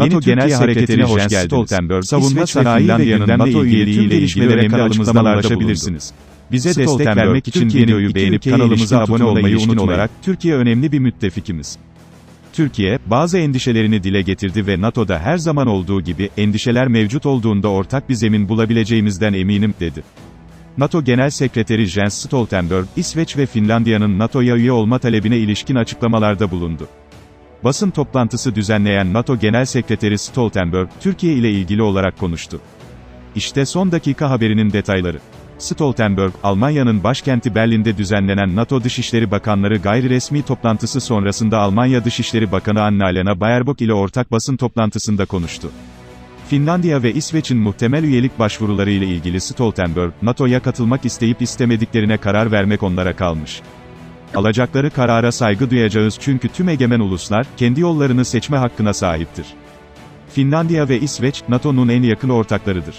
NATO NATO Genel Sekreteri hoş Jens geldiniz. Stoltenberg, Savunma sanayi ve Finlandiya'nın NATO ilgili üyeliği tüm ile ilgili önemli açıklamalarda ulaşabilirsiniz. bulundu. Bize destek vermek için videoyu beğenip kanalımıza abone olmayı unutmayın. olarak, Türkiye önemli bir müttefikimiz. Türkiye, bazı endişelerini dile getirdi ve NATO'da her zaman olduğu gibi, endişeler mevcut olduğunda ortak bir zemin bulabileceğimizden eminim, dedi. NATO Genel Sekreteri Jens Stoltenberg, İsveç ve Finlandiya'nın NATO'ya üye olma talebine ilişkin açıklamalarda bulundu. Basın toplantısı düzenleyen NATO Genel Sekreteri Stoltenberg, Türkiye ile ilgili olarak konuştu. İşte son dakika haberinin detayları. Stoltenberg, Almanya'nın başkenti Berlin'de düzenlenen NATO Dışişleri Bakanları gayri resmi toplantısı sonrasında Almanya Dışişleri Bakanı Annalena Baerbock ile ortak basın toplantısında konuştu. Finlandiya ve İsveç'in muhtemel üyelik başvuruları ile ilgili Stoltenberg, NATO'ya katılmak isteyip istemediklerine karar vermek onlara kalmış. Alacakları karara saygı duyacağız çünkü tüm egemen uluslar, kendi yollarını seçme hakkına sahiptir. Finlandiya ve İsveç, NATO'nun en yakın ortaklarıdır.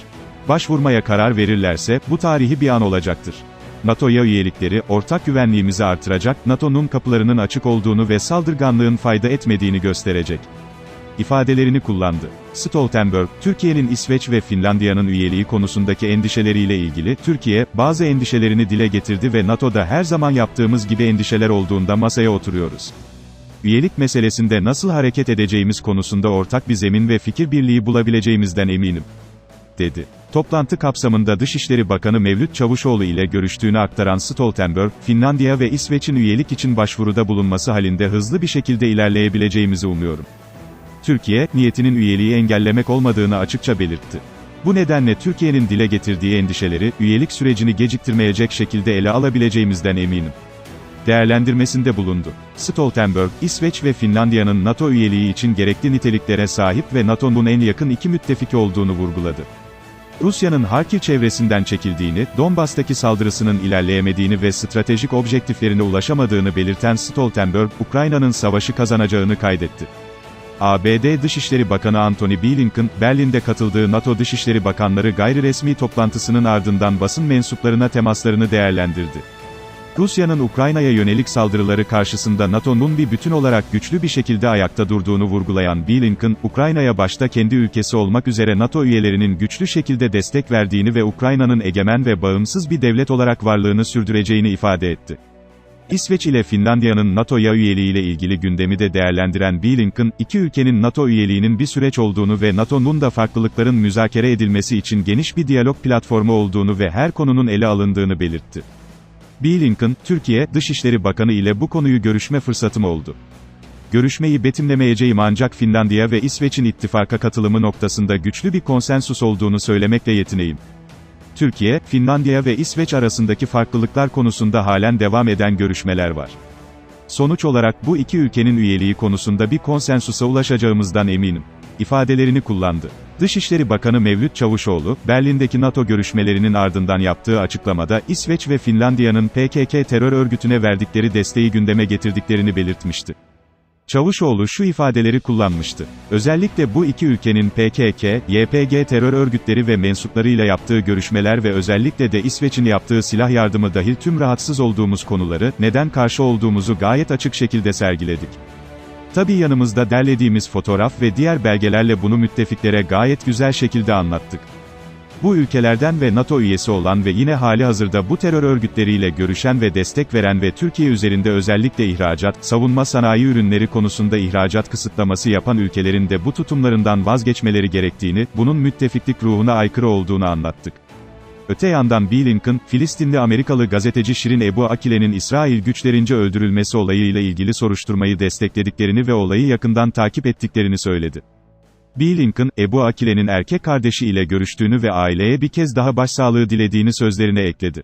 Başvurmaya karar verirlerse, bu tarihi bir an olacaktır. NATO'ya üyelikleri, ortak güvenliğimizi artıracak, NATO'nun kapılarının açık olduğunu ve saldırganlığın fayda etmediğini gösterecek. İfadelerini kullandı. Stoltenberg, Türkiye'nin İsveç ve Finlandiya'nın üyeliği konusundaki endişeleriyle ilgili, Türkiye, bazı endişelerini dile getirdi ve NATO'da her zaman yaptığımız gibi endişeler olduğunda masaya oturuyoruz. Üyelik meselesinde nasıl hareket edeceğimiz konusunda ortak bir zemin ve fikir birliği bulabileceğimizden eminim dedi. Toplantı kapsamında Dışişleri Bakanı Mevlüt Çavuşoğlu ile görüştüğünü aktaran Stoltenberg, Finlandiya ve İsveç'in üyelik için başvuruda bulunması halinde hızlı bir şekilde ilerleyebileceğimizi umuyorum. Türkiye, niyetinin üyeliği engellemek olmadığını açıkça belirtti. Bu nedenle Türkiye'nin dile getirdiği endişeleri, üyelik sürecini geciktirmeyecek şekilde ele alabileceğimizden eminim değerlendirmesinde bulundu. Stoltenberg, İsveç ve Finlandiya'nın NATO üyeliği için gerekli niteliklere sahip ve NATO'nun en yakın iki müttefiki olduğunu vurguladı. Rusya'nın Harkiv çevresinden çekildiğini, Donbas'taki saldırısının ilerleyemediğini ve stratejik objektiflerine ulaşamadığını belirten Stoltenberg, Ukrayna'nın savaşı kazanacağını kaydetti. ABD Dışişleri Bakanı Antony Blinken, Berlin'de katıldığı NATO Dışişleri Bakanları gayri resmi toplantısının ardından basın mensuplarına temaslarını değerlendirdi. Rusya'nın Ukrayna'ya yönelik saldırıları karşısında NATO'nun bir bütün olarak güçlü bir şekilde ayakta durduğunu vurgulayan Blinken, Ukrayna'ya başta kendi ülkesi olmak üzere NATO üyelerinin güçlü şekilde destek verdiğini ve Ukrayna'nın egemen ve bağımsız bir devlet olarak varlığını sürdüreceğini ifade etti. İsveç ile Finlandiya'nın NATO'ya üyeliğiyle ilgili gündemi de değerlendiren Blinken, iki ülkenin NATO üyeliğinin bir süreç olduğunu ve NATO'nun da farklılıkların müzakere edilmesi için geniş bir diyalog platformu olduğunu ve her konunun ele alındığını belirtti. Blinken, Türkiye, Dışişleri Bakanı ile bu konuyu görüşme fırsatım oldu. Görüşmeyi betimlemeyeceğim ancak Finlandiya ve İsveç'in ittifaka katılımı noktasında güçlü bir konsensus olduğunu söylemekle yetineyim. Türkiye, Finlandiya ve İsveç arasındaki farklılıklar konusunda halen devam eden görüşmeler var. Sonuç olarak bu iki ülkenin üyeliği konusunda bir konsensusa ulaşacağımızdan eminim. ifadelerini kullandı. Dışişleri Bakanı Mevlüt Çavuşoğlu, Berlin'deki NATO görüşmelerinin ardından yaptığı açıklamada, İsveç ve Finlandiya'nın PKK terör örgütüne verdikleri desteği gündeme getirdiklerini belirtmişti. Çavuşoğlu şu ifadeleri kullanmıştı. Özellikle bu iki ülkenin PKK, YPG terör örgütleri ve mensuplarıyla yaptığı görüşmeler ve özellikle de İsveç'in yaptığı silah yardımı dahil tüm rahatsız olduğumuz konuları, neden karşı olduğumuzu gayet açık şekilde sergiledik. Tabi yanımızda derlediğimiz fotoğraf ve diğer belgelerle bunu müttefiklere gayet güzel şekilde anlattık. Bu ülkelerden ve NATO üyesi olan ve yine hali hazırda bu terör örgütleriyle görüşen ve destek veren ve Türkiye üzerinde özellikle ihracat, savunma sanayi ürünleri konusunda ihracat kısıtlaması yapan ülkelerin de bu tutumlarından vazgeçmeleri gerektiğini, bunun müttefiklik ruhuna aykırı olduğunu anlattık. Öte yandan Blinken, Filistinli Amerikalı gazeteci Şirin Ebu Akile'nin İsrail güçlerince öldürülmesi olayıyla ilgili soruşturmayı desteklediklerini ve olayı yakından takip ettiklerini söyledi. Blinken, Ebu Akile'nin erkek kardeşi ile görüştüğünü ve aileye bir kez daha başsağlığı dilediğini sözlerine ekledi.